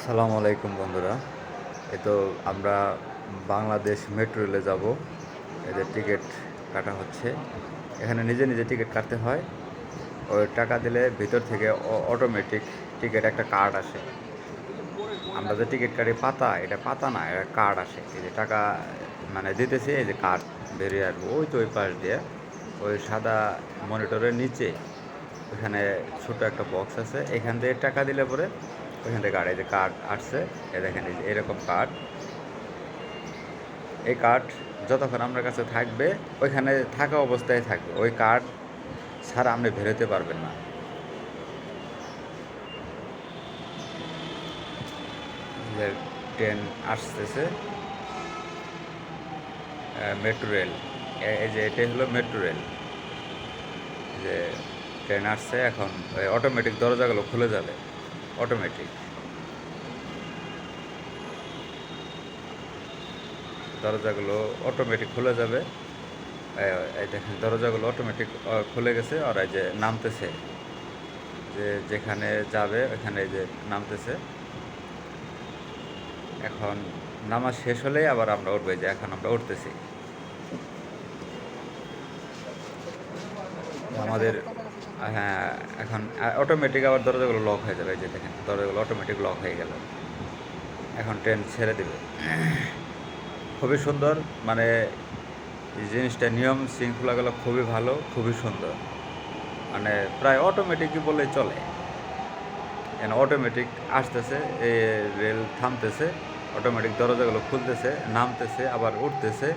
আসসালামু আলাইকুম বন্ধুরা। এই তো আমরা বাংলাদেশ মেট্রো রেলে যাব। এদের টিকিট কাটা হচ্ছে। এখানে নিজে নিজে টিকিট কাটতে হয়। ওই টাকা দিলে ভিতর থেকে অটোমেটিক টিকিট একটা কার্ড আসে। আমরা যে টিকিট কাটি পাতা, এটা পাতা না, এটা কার্ড আসে। এই যে টাকা মানে দিতেছে, এই যে কার্ড বেরিয়ে আসব। ওই তো ওই পাশ দিয়ে, ওই সাদা মনিটরের নিচে, ওখানে ছোট একটা বক্স আছে। এখান থেকে টাকা দিলে পরে ওইখান থেকে কার্ড এই যে কার্ড আসছে, এ দেখেন এই যে এরকম কার্ড এই কার্ড যতক্ষণ আপনার কাছে থাকবে, ওইখানে থাকা অবস্থায় থাকবে। ওই কার্ড ছাড়া আপনি বেরোতে পারবেন না। ট্রেন আসতেছে মেট্রো রেল। এই যে এটাই হলো মেট্রো রেল। যে ট্রেন আসছে, এখন অটোমেটিক দরজাগুলো খুলে যাবে। অটোমেটিক দরজাগুলো অটোমেটিক খুলে যাবে। এই- দেখেন, দরজাগুলো অটোমেটিক খুলে গেছে আর এই যে নামতেছে। যে যেখানে যাবে, ওখানে যে নামতেছে। এখন নামা শেষ হলেই আবার আমরা উঠবো যে এখন আমরা উঠতেছি। আমাদের হ্যাঁ এখন অটোমেটিক আবার দরজাগুলো লক হয়ে যাবে যে দেখেন, দরজাগুলো অটোমেটিক লক হয়ে গেল। এখন ট্রেন ছেড়ে দেবে। খুবই সুন্দর মানে জিনিসটা নিয়ম শৃঙ্খলাগুলো খুবই ভালো, খুবই সুন্দর। মানে প্রায় অটোমেটিকই বললেই চলে। এখানে অটোমেটিক আসতেছে এই রেল থামতেছে অটোমেটিক দরজাগুলো খুলতেছে, নামতেছে, আবার উঠতেছে।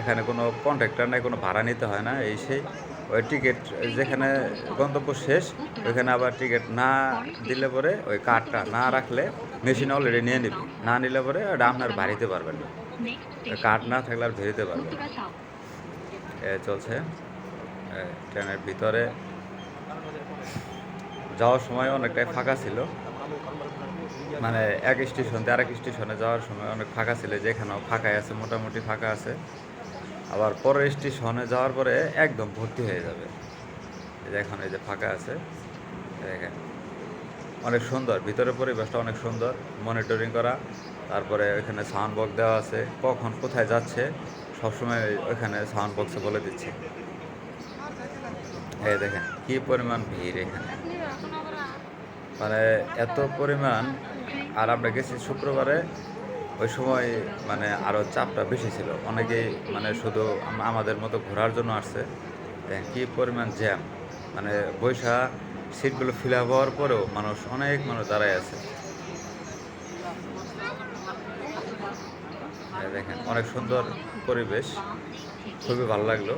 এখানে কোনো কন্ট্রাক্টর নাই, কোনো ভাড়া নিতে হয় না, এই সেই। ওই টিকিট যেখানে গন্তব্য শেষ, ওইখানে আবার টিকিট না দিলে পরে ওই কার্ডটা না রাখলে মেশিন অলরেডি নিয়ে নিবি। না নিলে পরে ওটা আপনার বাড়িতে পারবেন না। কার্ড না থাকলে আর বেরোতে পারবেন এ চলছে। ট্রেনের ভিতরে যাওয়ার সময় অনেকটাই ফাঁকা ছিল। মানে এক স্টেশন থেকে আরেক স্টেশনে যাওয়ার সময় অনেক ফাঁকা ছিল। যেখানেও ফাঁকাই আছে, মোটামুটি ফাঁকা আছে। আবার পরের স্টেশনে যাওয়ার পরে একদম ভর্তি হয়ে যাবে। এখন এই যে ফাঁকা আছে দেখেন। অনেক সুন্দর, ভিতরের পরিবেশটা অনেক সুন্দর মনিটরিং করা। তারপরে ওইখানে সাউন্ড বক্স দেওয়া আছে, কখন কোথায় যাচ্ছে, সবসময় ওইখানে সাউন্ড বক্সে বলে দিচ্ছে। এই দেখেন, কি পরিমাণ ভিড় এখানে। মানে এত পরিমাণ, আর আমরা গেছি শুক্রবারে ওই সময় মানে আরও চাপটা বেশি ছিল। অনেকেই মানে শুধু আমাদের মতো ঘোরার জন্য আসছে। দেখেন কি পরিমাণ জ্যাম। মানে বৈশা সিটগুলো ফিল আপ হওয়ার পরেও মানুষ অনেক মানুষ দাঁড়ায় আছে। দেখেন, অনেক সুন্দর পরিবেশ। খুবই ভালো লাগল।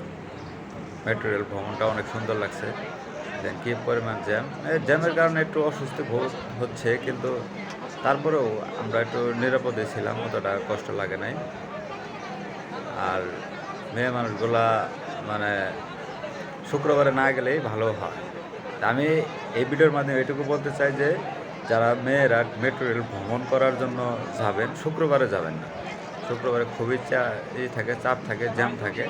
মেট্রো ভ্রমণটা অনেক সুন্দর লাগছে। দেন কি পরিমাণ জ্যাম। জ্যামের কারণে একটু অস্বস্তি হচ্ছে, কিন্তু তারপরেও আমরা একটু নিরাপদে ছিলাম, অতটা কষ্ট লাগে নাই। আর মেয়ে মানুষগুলা মানে শুক্রবারে না গেলেই ভালো হয়। আমি এই ভিডিওর মাধ্যমে এটুকু বলতে চাই যে, যারা মেয়েরা মেট্রো রেল ভ্রমণ করার জন্য যাবেন, শুক্রবারে যাবেন না। শুক্রবারে খুবই চা, ই থাকে, চাপ থাকে, জ্যাম থাকে।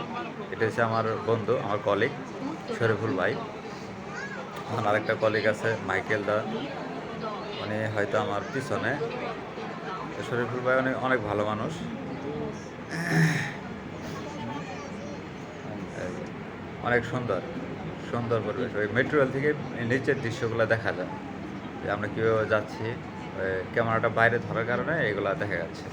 এটা হচ্ছে আমার বন্ধু, আমার কলিগ শরীফুল ভাই। আমার আরেকটা কলিগ আছে, মাইকেল দা। উনি হয়তো আমার পিছনে। শরীফুল ভাই অনেক অনেক ভালো মানুষ। অনেক সুন্দর সুন্দর পরিবেশ। ওই মেট্রো রেল থেকে নিচের দৃশ্যগুলো দেখা যায়। যে আমরা কীভাবে যাচ্ছি ক্যামেরাটা বাইরে ধরার কারণে এগুলো দেখা যাচ্ছে।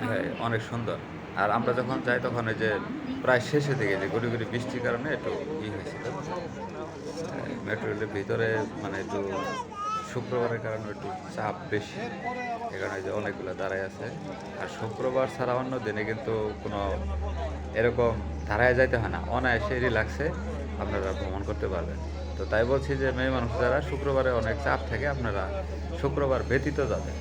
হ্যাঁ, অনেক সুন্দর। আর আমরা যখন যাই তখন ওই যে প্রায় শেষের দিকে যে গুড়ি গুড়ি বৃষ্টির কারণে একটু ই হয়েছিল মেট্রো রেলের ভিতরে মানে একটু শুক্রবারের কারণে একটু চাপ বেশি এখানে যে অনেকগুলো দাঁড়ায় আছে। আর শুক্রবার ছাড়া অন্য দিনে কিন্তু কোনো এরকম দাঁড়ায় যাইতে হয় না, অনায়াসে রিল্যাক্সে আপনারা ভ্রমণ করতে পারবেন। তো তাই বলছি যে মেয়ে মানুষ যারা শুক্রবারে অনেক চাপ থাকে, আপনারা শুক্রবার ব্যতীত যাবেন।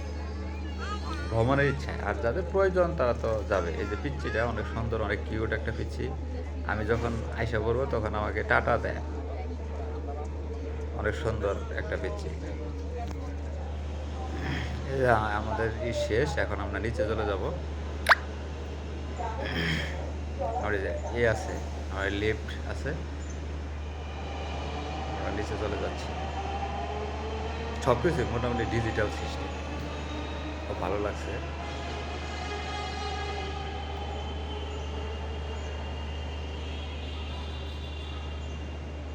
ভ্রমণের ইচ্ছা। আর যাদের প্রয়োজন, তারা তো যাবে। এই যে পিচ্ছিটা অনেক সুন্দর, অনেক কিউট একটা পিচ্ছি আমি যখন আইসা পড়ব, তখন আমাকে টাটা দেয়। অনেক সুন্দর একটা পিচ্ছি আমাদের ই শেষ, এখন আমরা নিচে চলে যাব। এ আছে আমার লিফট আছে। নিচে চলে যাচ্ছি। সব কিছু মোটামুটি ডিজিটাল সিস্টেম খুব ভালো লাগছে।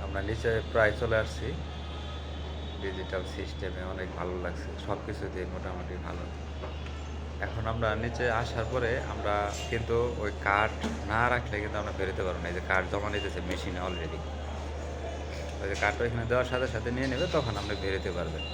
আমরা নিচে প্রায় চলে আসছি। ডিজিটাল সিস্টেমে অনেক ভালো লাগছে। সব কিছু দিয়ে মোটামুটি ভালো। এখন আমরা নিচে আসার পরে আমরা কিন্তু ওই কার্ড না রাখলে কিন্তু আমরা বেরোতে পারব না। এই যে কার্ড জমা নিতেছে মেশিনে অলরেডি ওই যে কার্ডটা এখানে দেওয়ার সাথে সাথে নিয়ে নেবে, তখন আপনি বেরোতে পারবেন